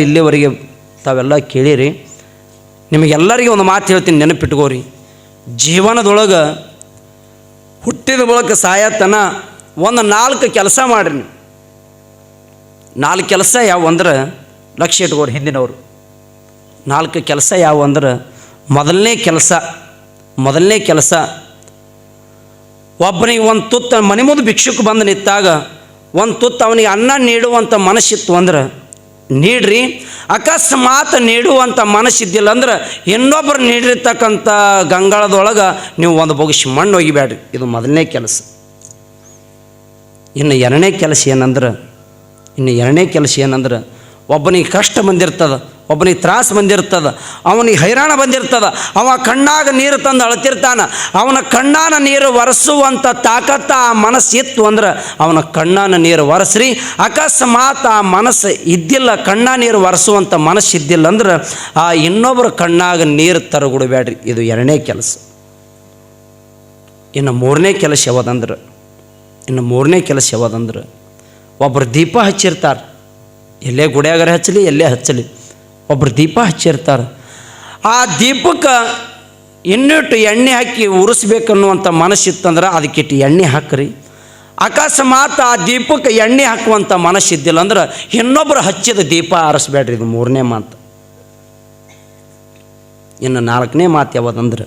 ಇಲ್ಲಿವರೆಗೆ ತಾವೆಲ್ಲ ಕೇಳಿರಿ. ನಿಮಗೆಲ್ಲರಿಗೆ ಒಂದು ಮಾತು ಹೇಳ್ತೀನಿ, ನೆನಪಿಟ್ಕೋರಿ. ಜೀವನದೊಳಗೆ ಹುಟ್ಟಿದ ಬಳಿಕ ಸಾಯತನ ಒಂದು ನಾಲ್ಕು ಕೆಲಸ ಮಾಡಿರಿ ನೀವು. ನಾಲ್ಕು ಕೆಲಸ ಯಾವ ಅಂದ್ರೆ ಲಕ್ಷ್ಯ ಇಟ್ಕೋರಿ ಹಿಂದಿನವರು. ನಾಲ್ಕು ಕೆಲಸ ಯಾವ ಅಂದ್ರೆ, ಮೊದಲನೇ ಕೆಲಸ ಮೊದಲನೇ ಕೆಲಸ. ಒಬ್ಬನಿಗೆ ಒಂದು ತುತ್ತು ಮನೆ ಮುಂದೆ ಭಿಕ್ಷುಕ್ ಬಂದು ನಿಂತಾಗ, ಒಂದು ತುತ್ತು ಅವನಿಗೆ ಅನ್ನ ನೀಡುವಂಥ ಮನಸ್ಸಿತ್ತು ಅಂದ್ರೆ ನೀಡ್ರಿ. ಅಕಸ್ಮಾತ್ ನೀಡುವಂಥ ಮನಸ್ಸಿದ್ದಿಲ್ಲ ಅಂದ್ರೆ ಇನ್ನೊಬ್ಬರು ನೀಡಿರ್ತಕ್ಕಂಥ ಗಂಗಾಳದೊಳಗೆ ನೀವು ಒಂದು ಬೊಗಿಸಿ ಮಣ್ಣು ಒಗಿಬೇಡ್ರಿ ಇದು ಮೊದಲನೇ ಕೆಲಸ. ಇನ್ನು ಎರಡನೇ ಕೆಲಸ ಏನಂದ್ರೆ, ಇನ್ನು ಎರಡನೇ ಕೆಲಸ ಏನಂದ್ರೆ ಒಬ್ಬನಿಗೆ ಕಷ್ಟ ಬಂದಿರ್ತದ, ಒಬ್ಬನಿಗೆ ತ್ರಾಸ ಬಂದಿರ್ತದ, ಅವನಿಗೆ ಹೈರಾಣ ಬಂದಿರ್ತದ. ಅವ ಕಣ್ಣಾಗ ನೀರು ತಂದು ಅಳತಿರ್ತಾನ. ಅವನ ಕಣ್ಣಾನ ನೀರು ಒರೆಸುವಂಥ ತಾಕತ್ತ ಆ ಮನಸ್ಸಿತ್ತು ಅಂದ್ರೆ ಅವನ ಕಣ್ಣಾನ ನೀರು ಒರೆಸ್ರಿ. ಅಕಸ್ಮಾತ್ ಆ ಮನಸ್ಸು ಇದ್ದಿಲ್ಲ, ಕಣ್ಣ ನೀರು ಒರೆಸುವಂಥ ಮನಸ್ಸು ಇದ್ದಿಲ್ಲ ಅಂದ್ರೆ ಆ ಇನ್ನೊಬ್ಬರ ಕಣ್ಣಾಗ ನೀರು ತರಗುಡಬೇಡ್ರಿ. ಇದು ಎರಡನೇ ಕೆಲಸ. ಇನ್ನು ಮೂರನೇ ಕೆಲಸ ಯಾವುದಂದ್ರೆ ಇನ್ನು ಮೂರನೇ ಕೆಲಸ ಯಾವುದಂದ್ರೆ ಒಬ್ಬರು ದೀಪ ಹಚ್ಚಿರ್ತಾರೆ. ಎಲ್ಲೇ ಗುಡಿಯಾಗರ ಹಚ್ಚಲಿ, ಎಲ್ಲೇ ಹಚ್ಚಲಿ. ಒಬ್ಬರು ದೀಪ ಹಚ್ಚಿರ್ತಾರೆ. ಆ ದೀಪಕ್ಕೆ ಇನ್ನಿಟ್ಟು ಎಣ್ಣೆ ಹಾಕಿ ಉರಿಸ್ಬೇಕನ್ನುವಂಥ ಮನಸ್ಸಿತ್ತಂದ್ರೆ ಅದಕ್ಕಿಟ್ಟು ಎಣ್ಣೆ ಹಾಕ್ರಿ. ಅಕಸ್ಮಾತ್ ಆ ದೀಪಕ್ಕೆ ಎಣ್ಣೆ ಹಾಕುವಂಥ ಮನಸ್ಸಿದ್ದಿಲ್ಲ ಅಂದ್ರೆ ಇನ್ನೊಬ್ಬರು ಹಚ್ಚಿದ ದೀಪ ಆರಿಸ್ಬೇಡ್ರಿ ಇದು ಮೂರನೇ ಮಾತು. ಇನ್ನು ನಾಲ್ಕನೇ ಮಾತು ಯಾವುದಂದ್ರೆ?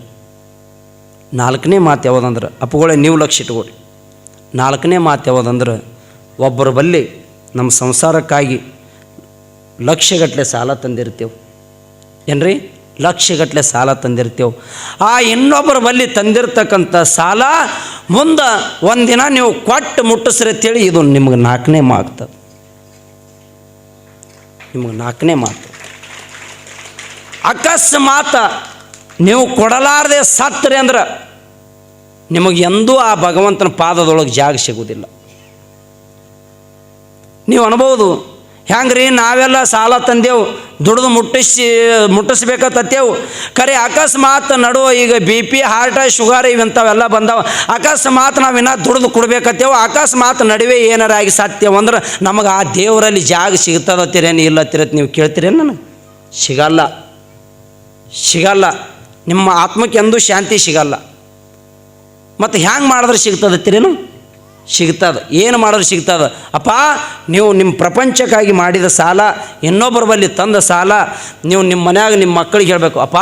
ನಾಲ್ಕನೇ ಮಾತು ಯಾವುದಂದ್ರೆ? ಅಪ್ಪಗಳೇ, ನೀವು ಲಕ್ಷ ಇಟ್ಕೊಡಿ ನಾಲ್ಕನೇ ಮಾತು ಯಾವುದಂದ್ರೆ? ಒಬ್ಬರ ಬಲ್ಲಿ ನಮ್ಮ ಸಂಸಾರಕ್ಕಾಗಿ ಲಕ್ಷಗಟ್ಟಲೆ ಸಾಲ ತಂದಿರ್ತೇವೆ ಏನ್ರಿ? ಲಕ್ಷಗಟ್ಟಲೆ ಸಾಲ ತಂದಿರ್ತೇವೆ ಆ ಇನ್ನೊಬ್ಬರ ಬಲ್ಲಿ ತಂದಿರ್ತಕ್ಕಂಥ ಸಾಲ ಮುಂದೆ ಒಂದಿನ ನೀವು ಕೊಟ್ಟು ಮುಟ್ಟಿಸ್ರಿ ಅಂತೇಳಿ ಇದು ನಿಮ್ಗೆ ನಾಲ್ಕನೇ ಮಾತು. ನಿಮ್ಗೆ ನಾಲ್ಕನೇ ಮಾತು. ಅಕಸ್ಮಾತ್ ನೀವು ಕೊಡಲಾರದೆ ಸತ್ರಿ ಅಂದ್ರೆ ನಿಮಗೆ ಎಂದೂ ಆ ಭಗವಂತನ ಪಾದದೊಳಗೆ ಜಾಗ ಸಿಗುವುದಿಲ್ಲ. ನೀವು ಅನ್ಬೋದು ಹೆಂಗ್ರಿ ನಾವೆಲ್ಲ ಸಾಲ ತಂದೆವು, ದುಡಿದು ಮುಟ್ಟಿಸಿ ಮುಟ್ಟಿಸ್ಬೇಕತ್ತೇವು ಖರೆ ಅಕಸ್ಮಾತ್ ನಡುವ ಈಗ ಬಿ ಪಿ ಹಾರ್ಟ್ ಶುಗರ್ ಇವಂಥವೆಲ್ಲ ಬಂದಾವ. ಅಕಸ್ಮಾತ್ ನಾವು ಇನ್ನೂ ದುಡ್ದು ಕೊಡ್ಬೇಕತ್ತೇವು. ಅಕಸ್ಮಾತ್ ನಡುವೆ ಏನಾರ ಆಗಿ ಅಂದ್ರೆ ನಮಗೆ ಆ ದೇವರಲ್ಲಿ ಜಾಗ ಸಿಗ್ತದತ್ತಿರೇನು ಇಲ್ಲತ್ತಿರತ್ ನೀವು ಕೇಳ್ತಿರೇನು ನನಗೆ? ಸಿಗಲ್ಲ. ಸಿಗಲ್ಲ. ನಿಮ್ಮ ಆತ್ಮಕ್ಕೆಂದು ಶಾಂತಿ ಸಿಗಲ್ಲ. ಮತ್ತು ಹ್ಯಾಂಗೆ ಮಾಡಿದ್ರೆ ಸಿಗ್ತದತ್ತೀರೇನು ಸಿಗ್ತದೆ. ಏನು ಮಾಡಿದ್ರೆ ಸಿಗ್ತದೆ? ಅಪ್ಪ, ನೀವು ನಿಮ್ಮ ಪ್ರಪಂಚಕ್ಕಾಗಿ ಮಾಡಿದ ಸಾಲ ಇನ್ನೊಬ್ಬರ ಬಲ್ಲಿ ತಂದ ಸಾಲ, ನೀವು ನಿಮ್ಮ ಮನ್ಯಾಗ ನಿಮ್ಮ ಮಕ್ಕಳಿಗೆ ಹೇಳಬೇಕು, ಅಪ್ಪ,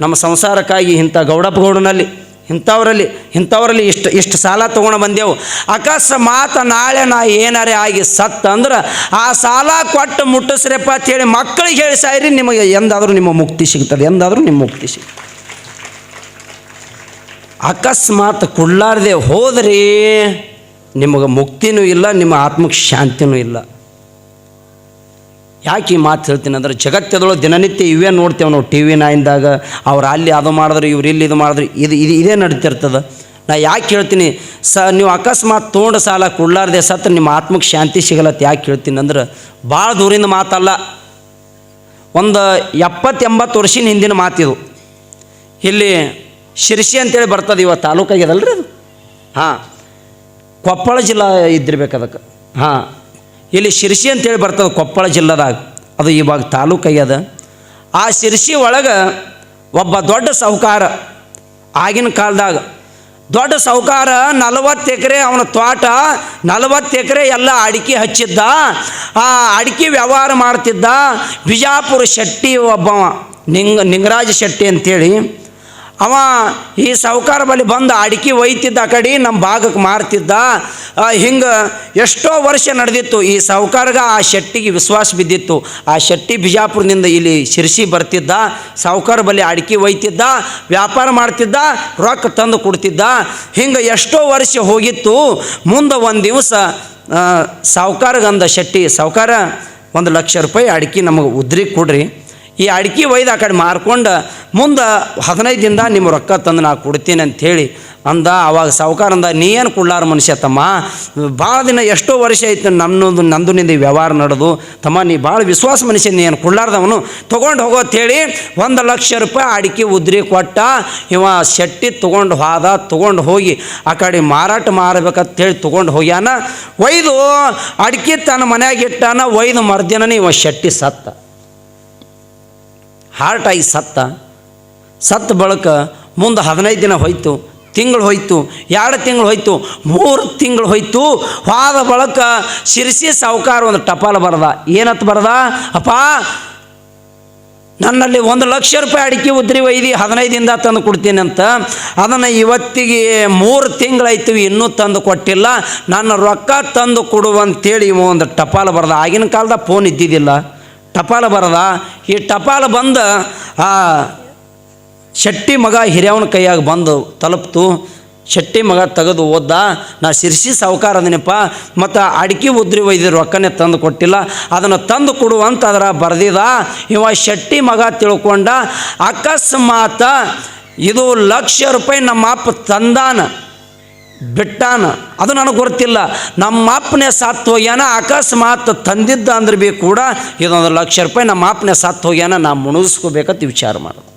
ನಮ್ಮ ಸಂಸಾರಕ್ಕಾಗಿ ಇಂಥ ಗೌಡಪ್ಪಗೌಡನಲ್ಲಿ, ಇಂಥವರಲ್ಲಿ ಇಂಥವರಲ್ಲಿ ಇಷ್ಟು ಇಷ್ಟು ಸಾಲ ತೊಗೊಂಡು ಬಂದೆವು. ಅಕಸ್ಮಾತ್ ನಾಳೆ ನಾ ಏನಾರೇ ಆಗಿ ಸತ್ತ ಅಂದ್ರೆ, ಆ ಸಾಲ ಕೊಟ್ಟು ಮುಟ್ಟಿಸ್ರಪ್ಪ ಅಂತೇಳಿ ಮಕ್ಕಳಿಗೆ ಹೇಳಿ ಸಾಯ್ರಿ, ನಿಮಗೆ ಎಂದಾದರೂ ನಿಮ್ಮ ಮುಕ್ತಿ ಸಿಗ್ತದೆ, ಎಂದಾದರೂ ನಿಮ್ಮ ಮುಕ್ತಿ ಸಿಗ್ತದೆ. ಅಕಸ್ಮಾತ್ ಕುಳ್ಳಾರ್ದೆ ಹೋದ್ರಿ ನಿಮಗೆ ಮುಕ್ತಿನೂ ಇಲ್ಲ, ನಿಮ್ಮ ಆತ್ಮಕ್ಕೆ ಶಾಂತಿನೂ ಇಲ್ಲ. ಯಾಕೆ ಈ ಮಾತು ಹೇಳ್ತೀನಿ ಅಂದರೆ, ಜಗತ್ತದೊಳಗೆ ದಿನನಿತ್ಯ ಇವೇ ನೋಡ್ತೇವೆ ನಾವು ಟಿ ವಿ ನೈನ್ದಾಗ ಅವ್ರು ಅಲ್ಲಿ ಅದು ಮಾಡಿದ್ರು, ಇವ್ರು ಇಲ್ಲಿ ಇದು ಮಾಡಿದ್ರು, ಇದು ಇದು ಇದೇ ನಡೀತಿರ್ತದೆ. ನಾ ಯಾಕೆ ಹೇಳ್ತೀನಿ, ಸ ನೀವು ಅಕಸ್ಮಾತ್ ತೊಗೊಂಡು ಸಾಲ ಕೊಡ್ಲಾರ್ದೆ ಸತ್ತು ನಿಮ್ಮ ಆತ್ಮಕ್ಕೆ ಶಾಂತಿ ಸಿಗಲತ್ತ ಯಾಕೆ ಹೇಳ್ತೀನಿ ಅಂದ್ರೆ, ಭಾಳ ದೂರಿಂದ ಮಾತಲ್ಲ. ಒಂದು ಎಪ್ಪತ್ತೆಂಬತ್ತು ವರ್ಷದ ಹಿಂದಿನ ಮಾತಿದು. ಇಲ್ಲಿ ಶಿರ್ಸಿ ಅಂತೇಳಿ ಬರ್ತದೆ ಇವತ್ತು ತಾಲೂಕಾಗ್ಯದಲ್ರಿ ಅದು? ಹಾಂ. ಕೊಪ್ಪಳ ಜಿಲ್ಲಾ ಇದ್ದಿರ್ಬೇಕು ಅದಕ್ಕೆ. ಹಾಂ. ಇಲ್ಲಿ ಶಿರ್ಸಿ ಅಂತೇಳಿ ಬರ್ತದೆ ಕೊಪ್ಪಳ ಜಿಲ್ಲೆದಾಗ. ಅದು ಇವಾಗ ತಾಲೂಕಾಗ್ಯದ. ಆ ಶಿರ್ಸಿ ಒಳಗೆ ಒಬ್ಬ ದೊಡ್ಡ ಸಾಹುಕಾರ ಆಗಿನ ಕಾಲದಾಗ. ದೊಡ್ಡ ಸಾಹುಕಾರ ನಲವತ್ತು ಎಕರೆ ಅವನ ತೋಟ, ನಲವತ್ತು ಎಕರೆ ಎಲ್ಲ ಅಡಿಕೆ ಹಚ್ಚಿದ್ದ. ಆ ಅಡಿಕೆ ವ್ಯವಹಾರ ಮಾಡ್ತಿದ್ದ. ಬಿಜಾಪುರ ಶೆಟ್ಟಿ ಒಬ್ಬವ, ನಿಂಗ, ನಿಂಗರಾಜ ಶೆಟ್ಟಿ ಅಂತೇಳಿ. ಅವ ಈ ಸಾಹುಕಾರ ಬಳಿ ಬಂದು ಅಡಿಕೆ ಒಯ್ತಿದ್ದ ಆ ಕಡೆ ನಮ್ಮ ಭಾಗಕ್ಕೆ ಮಾರ್ತಿದ್ದ. ಹಿಂಗೆ ಎಷ್ಟೋ ವರ್ಷ ನಡೆದಿತ್ತು ಈ ಸಾಹುಕಾರಗ ಆ ಶೆಟ್ಟಿಗೆ ವಿಶ್ವಾಸ ಬಿದ್ದಿತ್ತು. ಆ ಶೆಟ್ಟಿ ಬಿಜಾಪುರದಿಂದ ಇಲ್ಲಿ ಶಿರ್ಸಿ ಬರ್ತಿದ್ದ ಸಾಹುಕಾರ ಬಳಿ ಅಡಿಕೆ ಒಯ್ತಿದ್ದ, ವ್ಯಾಪಾರ ಮಾಡ್ತಿದ್ದ, ರೊಕ್ಕ ತಂದು ಕೊಡ್ತಿದ್ದ. ಹಿಂಗೆ ಎಷ್ಟೋ ವರ್ಷ ಹೋಗಿತ್ತು. ಮುಂದೆ ಒಂದು ದಿವಸ ಸಾಹುಕಾರಗಂದ ಶೆಟ್ಟಿ ಸಾಹುಕಾರ ಒಂದು ಲಕ್ಷ ರೂಪಾಯಿ ಅಡಿಕೆ ನಮಗೆ ಉದ್ರಿ ಕೊಡ್ರಿ. ಈ ಅಡಿಕೆ ಒಯ್ದು ಆ ಕಡೆ ಮಾರ್ಕೊಂಡು ಮುಂದೆ ಹದಿನೈದು ದಿನದ ನಿಮ್ಮ ರೊಕ್ಕ ತಂದು ನಾ ಕೊಡ್ತೀನಿ ಅಂಥೇಳಿ ಅಂದ. ಅವಾಗ ಸಾವುಕಾರ ಅಂದ, ನೀ ಏನು ಕೊಡ್ಲಾರ ಮನುಷ್ಯ ತಮ್ಮ? ಭಾಳ ದಿನ ಎಷ್ಟೋ ವರ್ಷ ಆಯ್ತು ನನ್ನದು ನಂದು ನಿಂದ ವ್ಯವಹಾರ ನಡೆದು. ತಮ್ಮ, ನೀ ಭಾಳ ವಿಶ್ವಾಸ ಮನುಷ್ಯ, ನೀ ಏನು ಕೊಡ್ಲಾರ್ದವನು ತೊಗೊಂಡು ಹೋಗೋತ್ತೇಳಿ ಒಂದು ಲಕ್ಷ ರೂಪಾಯಿ ಅಡಿಕೆ ಉದ್ರಿ ಕೊಟ್ಟ. ಇವ ಶೆಟ್ಟಿ ತೊಗೊಂಡು ಹೋದ, ತೊಗೊಂಡು ಹೋಗಿ ಆ ಕಡೆ ಮಾರಾಟ ಮಾರಬೇಕಂತೇಳಿ ತೊಗೊಂಡು ಹೋಗ್ಯಾನ. ಒಯ್ದು ಅಡಿಕೆ ತನ್ನ ಮನೆಯಾಗಿಟ್ಟಾನ ಒಯ್ದು ಮರ್ದಿನ ಇವ ಶೆಟ್ಟಿ ಸತ್ತ. ಹಾರ್ಟ್ ಆಗಿ ಸತ್ತ. ಸತ್ತ ಬಳಕ ಮುಂದೆ ಹದಿನೈದು ದಿನ ಹೋಯ್ತು, ತಿಂಗಳು ಹೋಯ್ತು, ಎರಡು ತಿಂಗಳು ಹೋಯ್ತು, ಮೂರು ತಿಂಗಳು ಹೋಯ್ತು. ಹಾದ ಬಳಕ ಶಿರಿಸಿ ಸಾವುಕಾರ ಒಂದು ಟಪಾಲು ಬರದ? ಏನತ್ತು ಬರದ? ಅಪ್ಪ, ನನ್ನಲ್ಲಿ ಒಂದು ಲಕ್ಷ ರೂಪಾಯಿ ಅಡಿಕೆ ಉದ್ರಿ ಒಯ್ದು ಹದಿನೈದಿಂದ ತಂದು ಕೊಡ್ತೀನಿ ಅಂತ. ಅದನ್ನು ಇವತ್ತಿಗೆ ಮೂರು ತಿಂಗಳಾಯ್ತು, ಇನ್ನೂ ತಂದು ಕೊಟ್ಟಿಲ್ಲ. ನನ್ನ ರೊಕ್ಕ ತಂದು ಕೊಡು ಅಂತೇಳಿ ಒಂದು ಟಪಾಲು ಬರ್ದ? ಆಗಿನ ಕಾಲದ ಫೋನ್ ಇದ್ದಿದ್ದಿಲ್ಲ. ಟಪಾಲು ಬರದ. ಈ ಟಪಾಲ ಬಂದು, ಆ ಶೆಟ್ಟಿ ಮಗ ಹಿರಿಯವನ ಕೈಯಾಗ ಬಂದು, ತಲುಪ್ತು. ಶೆಟ್ಟಿ ಮಗ ತೆಗೆದು ಓದ್ದ. ನಾ ಶಿರ್ಸಿ ಸಾವುಕಾರ ಅದನಪ್ಪ, ಮತ್ತು ಅಡಿಕೆ ಉದ್ರಿ ಒಯ್ದು ರೊಕ್ಕನೇ ತಂದು ಕೊಟ್ಟಿಲ್ಲ. ಅದನ್ನು ತಂದು ಕೊಡುವಂತ ಅದರ ಬರೆದಿದ. ಇವ ಶೆಟ್ಟಿ ಮಗ ತಿಳ್ಕೊಂಡ, ಅಕಸ್ಮಾತ ಇದು ಲಕ್ಷ ರೂಪಾಯಿ ನಮ್ಮ ಅಪ್ಪ ತಂದಾನ. ಬಿಟ್ಟಾನ. ಅದು ನನಗೆ ಗೊತ್ತಿಲ್ಲ. ನಮ್ಮ ಅಪ್ಪನೇ ಸತ್ತು ಹೋಗ್ಯಾನ ಅಕಸ್ಮಾತ್ ತಂದಿದ್ದ ಅಂದ್ರೆ ಬಿ ಕೂಡ ಇದೊಂದು ಲಕ್ಷ ರೂಪಾಯಿ ನಮ್ಮ ಅಪ್ಪನೇ ಸತ್ತು ಹೋಗ್ಯಾನ ನಾ ಮುಣಿಸ್ಕೋಬೇಕಂತ ವಿಚಾರ ಮಾಡೋದು.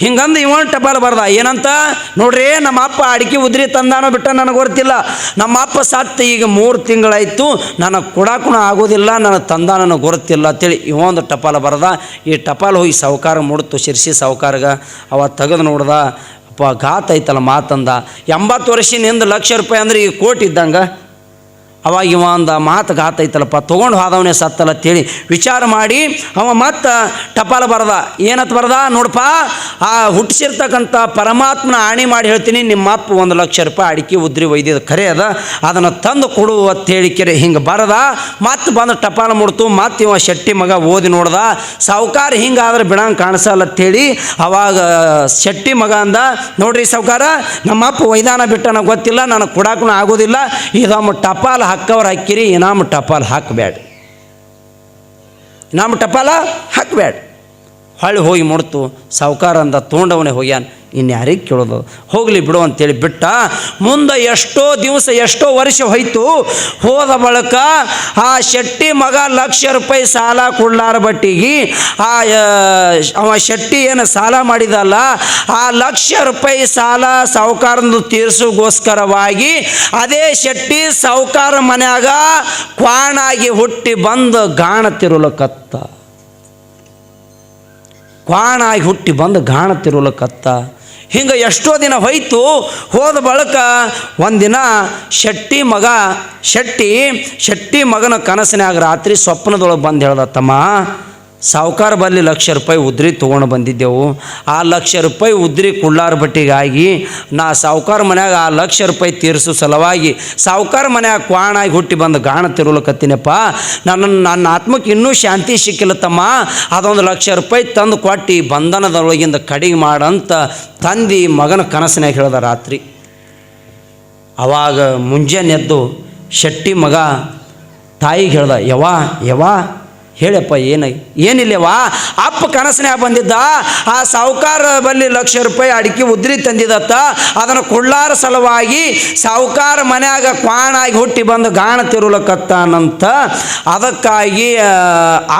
ಹಿಂಗಂದು ಇವನ್ ಟಪಾಲ್ ಬರ್ದ, ಏನಂತ? ನೋಡ್ರಿ ನಮ್ಮ ಅಪ್ಪ ಅಡಿಕೆ ಉದ್ರಿ ತಂದಾನೋ ಬಿಟ್ಟ ನನಗೆ ಗೊತ್ತಿಲ್ಲ. ನಮ್ಮ ಅಪ್ಪ ಸತ್ತು ಈಗ ಮೂರು ತಿಂಗಳಾಯಿತು, ನನಗೆ ಕೊಡಾಕು ಆಗೋದಿಲ್ಲ ನನಗೆ ತಂದ ನನಗೆ ಗೊತ್ತಿಲ್ಲ ಅಂತೇಳಿ ಇವೊಂದು ಟಪಾಲ ಬರ್ದ. ಈ ಟಪಾಲ್ ಹೋಗಿ ಸಾವುಕಾರ ಮುಡ್ತು, ಶಿರ್ಸಿ ಸಾವುಕಾರ್ಗ, ಅವ ತೆಗೆದು ನೋಡ್ದ ಅಪ್ಪ ಘಾತ್ ಐತಲ್ಲ ಮಾತಂದ ಎಂಬತ್ತು ವರ್ಷದಿಂದ ಲಕ್ಷ ರೂಪಾಯಿ ಅಂದ್ರೆ ಈಗ ಕೋಟಿ ಇದ್ದಂಗೆ? ಅವಾಗ ಇವ ಅಂದ ಮಾತು ಗಾತೈತಲ್ಲಪ್ಪ ತೊಗೊಂಡು ಹೋದವನೇ ಸತ್ತಲ್ಲ ಅಂತೇಳಿ ವಿಚಾರ ಮಾಡಿ, ಅವ ಮತ್ತೆ ಟಪಾಲ ಬರದ, ಏನತ್ ಬರದ, ನೋಡಪ್ಪ, ಆ ಹುಟ್ಟಿಸಿರ್ತಕ್ಕಂಥ ಪರಮಾತ್ಮನ ಆಣೆ ಮಾಡಿ ಹೇಳ್ತೀನಿ ನಿಮ್ಮ ಅಪ್ಪ ಒಂದು ಲಕ್ಷ ರೂಪಾಯಿ ಅಡಿಕೆ ಉದ್ರಿ ಒಯ್ದಿದ್ದು ಖರೆ ಅದ, ಅದನ್ನು ತಂದು ಕೊಡು ಅಂತ ಹೇಳಿ ಕೆರೆ ಹಿಂಗೆ ಬರದ ಮತ್ತೆ ಬಂದು ಟಪಾಲ ಮುಡ್ತು ಮತ್ತು ಇವ ಶೆಟ್ಟಿ ಮಗ ಓದಿ ನೋಡ್ದ, ಸಾವುಕಾರ ಹಿಂಗಾದ್ರೆ ಬಿಡಂಗೆ ಕಾಣಿಸಲ್ಲ ಅಂತೇಳಿ, ಅವಾಗ ಶೆಟ್ಟಿ ಮಗ ಅಂದ, ನೋಡ್ರಿ ಸಾವುಕಾರ ನಮ್ಮ ಅಪ್ಪ ವೈದಾನ ಬಿಟ್ಟ ನನಗೆ ಗೊತ್ತಿಲ್ಲ, ನನಗೆ ಕೊಡಕ್ಕೂ ಆಗೋದಿಲ್ಲ ಇದಮ್ಮ ಟಪಾಲ್ ಹಾಕವ್ರು ಹಾಕಿರಿ ಇನಾಮ್ ಟಪಾಲ್ ಹಾಕಬೇಡ ಇನಾಮ್ ಟಪಾಲ ಹಾಕಬೇಡ ಹೊಳ್ಳಿ ಹೋಗಿ ಮುಡ್ತು, ಸಾವುಕಾರ ಅಂದ ತೊಗೊಂಡವನೇ ಹೋಗ್ಯಾನ. ಇನ್ಯಾರಿಗೆ ಕೇಳೋದು? ಹೋಗಲಿ ಬಿಡು ಅಂತೇಳಿ ಬಿಟ್ಟ. ಮುಂದೆ ಎಷ್ಟೋ ದಿವಸ, ಎಷ್ಟೋ ವರ್ಷ ಹೋಯ್ತು. ಹೋದ ಬಳಿಕ ಆ ಶೆಟ್ಟಿ ಮಗ ಲಕ್ಷ ರೂಪಾಯಿ ಸಾಲ ಕೊಡ್ಲಾರ ಬಟ್ಟಿಗೆ, ಆ ಅವ ಶೆಟ್ಟಿ ಏನು ಸಾಲ ಮಾಡಿದಲ್ಲ, ಆ ಲಕ್ಷ ರೂಪಾಯಿ ಸಾಲ ಸಾವುಕಾರಂದು ತೀರಿಸೋಗೋಸ್ಕರವಾಗಿ ಅದೇ ಶೆಟ್ಟಿ ಸಾವುಕಾರ ಮನ್ಯಾಗ ಕ್ವಾಣಾಗಿ ಹುಟ್ಟಿ ಬಂದು ಗಾಣ ತಿರುಲಕತ್ತ. ಕ್ವಾಣಾಗಿ ಹುಟ್ಟಿ ಬಂದು ಗಾಣ ತಿರುಲಕತ್ತ ಹಿಂಗೆ ಎಷ್ಟೋ ದಿನ ಹೋಯ್ತು, ಹೋದ ಬಳಿಕ ಒಂದಿನ ಶೆಟ್ಟಿ ಮಗ, ಶೆಟ್ಟಿ ಶೆಟ್ಟಿ ಮಗನ ಕನಸಿನಾಗ ರಾತ್ರಿ ಸ್ವಪ್ನದೊಳಗೆ ಬಂದು ಹೇಳ್ದ ತಮ್ಮ ಸಾವುಕಾರ ಬಲ್ಲಿ ಲಕ್ಷ ರೂಪಾಯಿ ಉದ್ರಿ ತೊಗೊಂಡು ಬಂದಿದ್ದೆವು. ಆ ಲಕ್ಷ ರೂಪಾಯಿ ಉದ್ರಿ ಕುಳ್ಳಾರ ಬಟ್ಟಿಗಾಗಿ ನಾ ಸಾವುಕಾರ ಮನ್ಯಾಗ ಆ ಲಕ್ಷ ರೂಪಾಯಿ ತೀರಿಸು ಸಲುವಾಗಿ ಸಾವುಕಾರ ಮನ್ಯಾಗ ಕ್ವಾಣಾಗಿ ಹುಟ್ಟಿ ಬಂದು ಗಾಣ ತಿರುಲಕತ್ತೀನಪ್ಪ. ನನ್ನ ನನ್ನ ಆತ್ಮಕ್ಕೆ ಇನ್ನೂ ಶಾಂತಿ ಸಿಕ್ಕಿಲ್ಲ ತಮ್ಮ. ಅದೊಂದು ಲಕ್ಷ ರೂಪಾಯಿ ತಂದು ಕೊಟ್ಟು ಬಂಧನದೊಳಗಿಂದ ಕಡಿಗೆ ಮಾಡಂತ ತಂದು ಮಗನ ಕನಸಿನಾಗ ಹೇಳ್ದ ರಾತ್ರಿ. ಅವಾಗ ಮುಂಜಾನೆ ಎದ್ದು ಶೆಟ್ಟಿ ಮಗ ತಾಯಿಗೆ ಹೇಳ್ದ ಯವಾ ಯವ್ವ ಹೇಳಪ್ಪ ಏನು ಏನಿಲ್ಲವಾ? ಅಪ್ಪ ಕನಸಿನ್ಯಾಗ ಬಂದಿದ್ದ, ಆ ಸಾಹುಕಾರ ಬಲ್ಲಿ ಲಕ್ಷ ರೂಪಾಯಿ ಅಡಿಕೆ ಉದ್ರಿ ತಂದಿದತ್ತ, ಅದನ್ನು ಕೊಳ್ಳಾರ ಸಲುವಾಗಿ ಸಾಹುಕಾರ ಮನೆಯಾಗ ಕ್ವಾಣಾಗಿ ಹುಟ್ಟಿ ಬಂದು ಗಾಣ ತಿರುಲಕತ್ತಾನಂತ, ಅದಕ್ಕಾಗಿ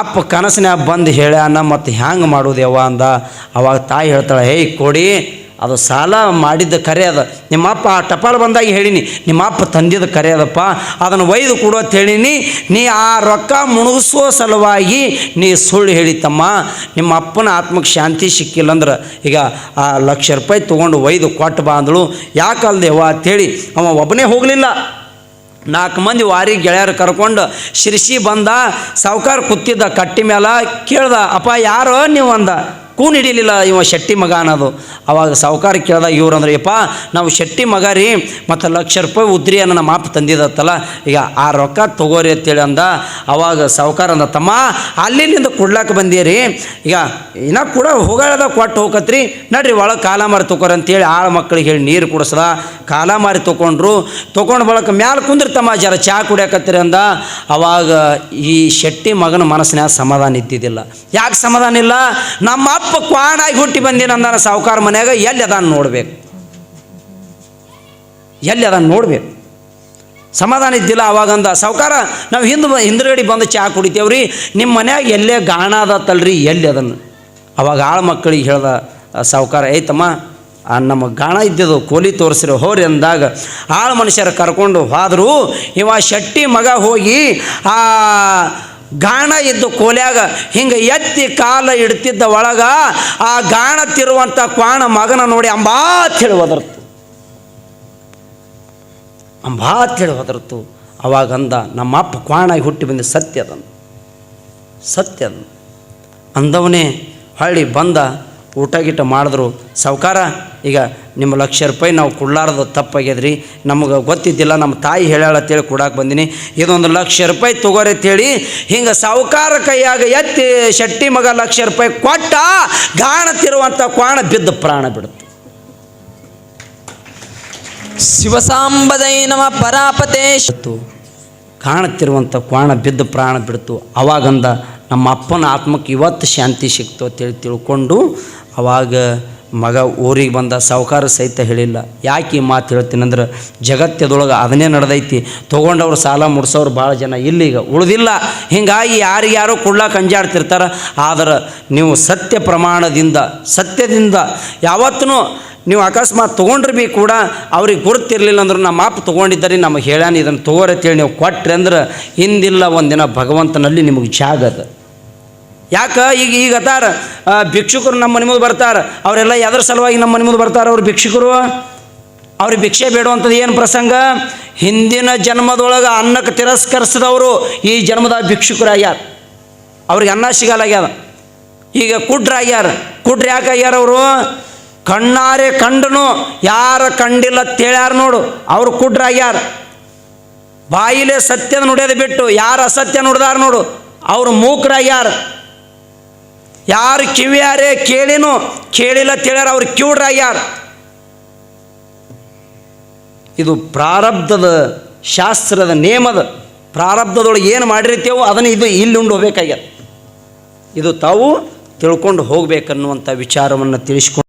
ಅಪ್ಪ ಕನಸಿನ್ಯಾಗ ಬಂದು ಹೇಳ್ಯಾನ, ಮತ್ತು ಹ್ಯಾಂಗೆ ಮಾಡೋದು ಯವ್ವ ಅಂದ. ಅವಾಗ ತಾಯಿ ಹೇಳ್ತಾಳೆ, ಹೇಯ್, ಕೊಡಿ ಅದು ಸಾಲ ಮಾಡಿದ್ದ ಕರೆ ಅದ. ನಿಮ್ಮಪ್ಪ ಆ ಟಪಾಲು ಬಂದಾಗ ಹೇಳಿನಿ, ನಿಮ್ಮಪ್ಪ ತಂದಿದ್ದ ಕರೆ ಅದಪ್ಪ. ಅದನ್ನು ಒಯ್ದು ಕೊಡು ಅಂತ ಹೇಳಿನಿ. ನೀ ಆ ರೊಕ್ಕ ಮುಣಗಿಸೋ ಸಲುವಾಗಿ ನೀ ಸುಳ್ಳು ಹೇಳಿತಮ್ಮ ನಿಮ್ಮ ಅಪ್ಪನ ಆತ್ಮಕ್ಕೆ ಶಾಂತಿ ಸಿಕ್ಕಿಲ್ಲ ಅಂದ್ರೆ ಈಗ ಆ ಲಕ್ಷ ರೂಪಾಯಿ ತೊಗೊಂಡು ಒಯ್ದು ಕೊಟ್ಟು ಬಾ ಅಂದಳು. ಯಾಕಲ್ದೇವ ಅಂತೇಳಿ ಅವ ಒಬ್ಬನೇ ಹೋಗಲಿಲ್ಲ. ನಾಲ್ಕು ಮಂದಿ ವಾರಿ ಗೆಳೆಯರು ಕರ್ಕೊಂಡು ಶಿರ್ಸಿ ಬಂದ, ಸಾವುಕಾರ ಕೂತಿದ್ದ ಕಟ್ಟಿ ಮೇಲೆ ಕೇಳ್ದ, ಅಪ್ಪ ಯಾರೋ? ನೀವು ಅಂದ. ಕೂನ್ ಹಿಡಿಲಿಲ್ಲ ಇವ ಶೆಟ್ಟಿ ಮಗ ಅನ್ನೋದು. ಅವಾಗ ಸಾಹುಕಾರ ಕೇಳ್ದ ಇವ್ರು ಅಂದ್ರೆ, ಯಪ್ಪ, ನಾವು ಶೆಟ್ಟಿ ಮಗ ರೀ, ಮತ್ತು ಲಕ್ಷ ರೂಪಾಯಿ ಉದ್ರಿಯನ್ನು ನಮ್ಮ ಮಾಪ್ ತಂದಿದತ್ತಲ್ಲ ಈಗ ಆ ರೊಕ್ಕ ತಗೋರಿ ಅಂತೇಳಿ ಅಂದ. ಅವಾಗ ಸಾವುಕಾರ ಅಂದ, ತಮ್ಮ, ಅಲ್ಲಿಂದ ಕೊಡ್ಲಾಕ ಬಂದೀರಿ. ಈಗ ಇನ್ನ ಕೂಡ ಹೋಗಾಳದ ಕೊಟ್ಟು ಹೋಗತ್ರಿ. ನಡ್ರಿ, ಒಳಗೆ ಕಾಲ ಮಾರಿ ತೊಗೊರಿ ಅಂತೇಳಿ ಆಳ ಮಕ್ಕಳಿಗೆ ಹೇಳಿ ನೀರು ಕುಡಿಸ್ದ. ಕಾಲ ಮಾರಿ ತೊಗೊಂಡ್ರು. ತೊಗೊಂಡು ಬಳಕ ಮ್ಯಾಲೆ ಕುಂದಿರ್ತಮ್ಮ ಜರ ಚಹಾ ಕುಡಿಯಾಕತ್ತೀರಿ ಅಂದ. ಅವಾಗ ಈ ಶೆಟ್ಟಿ ಮಗನ ಮನಸ್ಸಿನ ಸಮಾಧಾನ ಇದ್ದಿದ್ದಿಲ್ಲ. ಯಾಕೆ ಸಮಾಧಾನ ಇಲ್ಲ? ನಮ್ಮ ಅಪ್ಪ ಕ್ವಾಣಾಗಿ ಹುಟ್ಟಿ ಬಂದಿನ ಅಂದಾನ ಸಾವುಕಾರ ಮನ್ಯಾಗ ಎಲ್ಲಿ ಅದನ್ನು ನೋಡ್ಬೇಕು. ಎಲ್ಲಿ ಅದನ್ನು ನೋಡ್ಬೇಕು. ಸಮಾಧಾನ ಇದ್ದಿಲ್ಲ ಅವಾಗಂದ, ಸಾವುಕಾರ, ನಾವು ಹಿಂದೆ ಹಿಂದ್ಗಡೆ ಬಂದು ಚಹಾ ಕುಡಿತೇವ್ರಿ ನಿಮ್ಮ ಮನ್ಯಾಗ ಎಲ್ಲೇ ಗಾಣ ಅದತ್ತಲ್ರಿ ಎಲ್ಲಿ ಅದನ್ನು ಅವಾಗ ಆಳ ಮಕ್ಕಳಿಗೆ ಹೇಳ್ದ ಸಾಹುಕಾರ ಐತಮ್ಮ ಆ ನಮ್ಮ ಗಾಣ ಇದ್ದಿದ್ದು ಕೋಲಿ ತೋರಿಸ್ರಿ, ಹೋರಿ ಅಂದಾಗ ಆಳು ಮನುಷ್ಯರ ಕರ್ಕೊಂಡು ಹೋದರು, ಇವ ಶೆಟ್ಟಿ ಮಗ ಹೋಗಿ ಆ ಗಾಣ ಇದ್ದು ಕೋಲ್ಯಾಗ ಹಿಂಗೆ ಎತ್ತಿ ಕಾಲ ಇಡ್ತಿದ್ದ ಒಳಗ ಆ ಗಾಣ ತಿರುವಂಥ ಕ್ವಾಣ ಮಗನ ನೋಡಿ ಅಂಬಾ ಹೇಳಿ ಒದರ್ತು. ಅಂಬಾ ಹೇಳಿ ಅವಾಗಂದ ನಮ್ಮಪ್ಪ ಕ್ವಾಣಾಗಿ ಹುಟ್ಟಿ ಬಂದ ಸತ್ಯದನ್ನು ಸತ್ಯದನ್ನು ಸತ್ಯ ಅದು ಅಂದವನೇ ಹಳ್ಳಿ ಬಂದ ಊಟ ಗೀಟ ಮಾಡಿದ್ರು. ಸಾವುಕಾರ ಈಗ ನಿಮ್ಮ ಲಕ್ಷ ರೂಪಾಯಿ ನಾವು ಕೊಡ್ಲಾರ್ದು ತಪ್ಪಾಗ್ಯದ್ರಿ. ನಮಗೆ ಗೊತ್ತಿದ್ದಿಲ್ಲ ನಮ್ಮ ತಾಯಿ ಹೇಳ್ಯಾಳ ಅಂತೇಳಿ ಕೊಡಕ್ಕೆ ಬಂದೀನಿ. ಇದೊಂದು ಲಕ್ಷ ರೂಪಾಯಿ ತಗೋರಿ ಅಂತೇಳಿ ಹಿಂಗೆ ಸಾವುಕಾರ ಕೈಯಾಗ ಎತ್ತಿ ಶೆಟ್ಟಿ ಮಗ ಲಕ್ಷ ರೂಪಾಯಿ ಕೊಟ್ಟ ಗಾಣತಿರುವಂಥ ಕ್ವಾಣ ಬಿದ್ದು ಪ್ರಾಣ ಬಿಡುತ್ತೆ. ಶಿವಸಾಂಬದೈ ನಮ ಪರಾಪತೆ ಬಿಡ್ತು. ಕಾಣುತ್ತಿರುವಂಥ ಕ್ವಾಣ ಬಿದ್ದು ಪ್ರಾಣ ಬಿಡ್ತು. ಅವಾಗಂದ ನಮ್ಮ ಅಪ್ಪನ ಆತ್ಮಕ್ಕೆ ಇವತ್ತು ಶಾಂತಿ ಸಿಕ್ತು ಅಂತೇಳಿ ತಿಳ್ಕೊಂಡು ಅವಾಗ ಮಗ ಊರಿಗೆ ಬಂದ ಸಾವುಕಾರ ಸಹಿತ ಹೇಳಿಲ್ಲ. ಯಾಕೆ ಈ ಮಾತು ಹೇಳ್ತೀನಂದ್ರೆ ಜಗತ್ತದೊಳಗೆ ಅದನ್ನೇ ನಡೆದೈತಿ. ತೊಗೊಂಡವ್ರು ಸಾಲ ಮುಡ್ಸೋರು ಭಾಳ ಜನ. ಇಲ್ಲಿಗ ಉಳಿದಿಲ್ಲ. ಹಿಂಗಾಗಿ ಯಾರಿಗ್ಯಾರೋ ಕೊಡ್ಲಾಕ ಅಂಜಾಡ್ತಿರ್ತಾರೆ. ಆದ್ರೆ ನೀವು ಸತ್ಯ ಪ್ರಮಾಣದಿಂದ, ಸತ್ಯದಿಂದ ಯಾವತ್ತೂ ನೀವು ಅಕಸ್ಮಾತ್ ತೊಗೊಂಡ್ರೆ ಭೀ ಕೂಡ ಅವ್ರಿಗೆ ಗುರುತಿರಲಿಲ್ಲ ಅಂದ್ರೆ ನಮ್ಮ ಅಪ್ಪ ತೊಗೊಂಡಿದ್ದಾರೆ ನಮಗೆ ಹೇಳ್ಯಾನ ಇದನ್ನು ತೊಗೋರತ್ತೇಳಿ ನೀವು ಕೊಟ್ರಿ ಅಂದ್ರೆ ಹಿಂದಿಲ್ಲ ಒಂದಿನ ಭಗವಂತನಲ್ಲಿ ನಿಮಗೆ ಜಾಗದ. ಯಾಕೆ? ಈಗ ಈಗ ಅತಾರ ಭಿಕ್ಷುಕರು ನಮ್ಮ ಮನೆ ಮುಂದೆ ಬರ್ತಾರೆ. ಅವರೆಲ್ಲ ಎದ್ರ ಸಲುವಾಗಿ ನಮ್ಮ ಮನೆ ಮುಂದೆ ಬರ್ತಾರೆ ಅವ್ರು ಭಿಕ್ಷುಕರು? ಅವ್ರಿಗೆ ಭಿಕ್ಷೆ ಬೇಡುವಂಥದ್ದು ಏನು ಪ್ರಸಂಗ? ಹಿಂದಿನ ಜನ್ಮದೊಳಗೆ ಅನ್ನಕ್ಕೆ ತಿರಸ್ಕರಿಸಿದವರು ಈ ಜನ್ಮದ ಭಿಕ್ಷುಕರಾಗ್ಯಾರ. ಅವ್ರಿಗೆ ಅನ್ನ ಸಿಗಲಾಗ್ಯಾರ ಈಗ ಕುಡ್ರಾಗ್ಯಾರ. ಕುಡ್ರ ಯಾಕೆ ಆಗ್ಯಾರ ಅವರು? ಕಣ್ಣಾರೆ ಕಂಡನು. ಯಾರ ಕಂಡಿಲ್ಲ ತೇಳ್ಯಾರ ನೋಡು. ಅವ್ರು ಕುಡ್ರಾಗ್ಯಾರ. ಬಾಯಿಲೆ ಸತ್ಯನ ನುಡಿಯೋದು ಬಿಟ್ಟು ಯಾರು ಅಸತ್ಯ ನುಡ್ದಾರ ನೋಡು. ಅವ್ರು ಮೂಕರಾಗ್ಯಾರ. ಯಾರು ಕಿವಿಯಾರೇ ಕೇಳಿನೋ ಕೇಳಿಲ್ಲ ತಿಳ್ಯಾರ ಅವ್ರು ಕಿವುಡ್ರಾಗ್ಯಾರ ಇದು ಪ್ರಾರಬ್ಧದ ಶಾಸ್ತ್ರದ ನೇಮದ ಪ್ರಾರಬ್ಧದೊಳಗೆ ಏನು ಮಾಡಿರ್ತೇವೋ ಅದನ್ನು ಇದು ಇಲ್ಲಿ ಉಂಡು ಹೋಗ್ಬೇಕಾಗ್ಯದ. ಇದು ತಾವು ತಿಳ್ಕೊಂಡು ಹೋಗ್ಬೇಕನ್ನುವಂಥ ವಿಚಾರವನ್ನು ತಿಳಿಸ್ಕೊಂಡು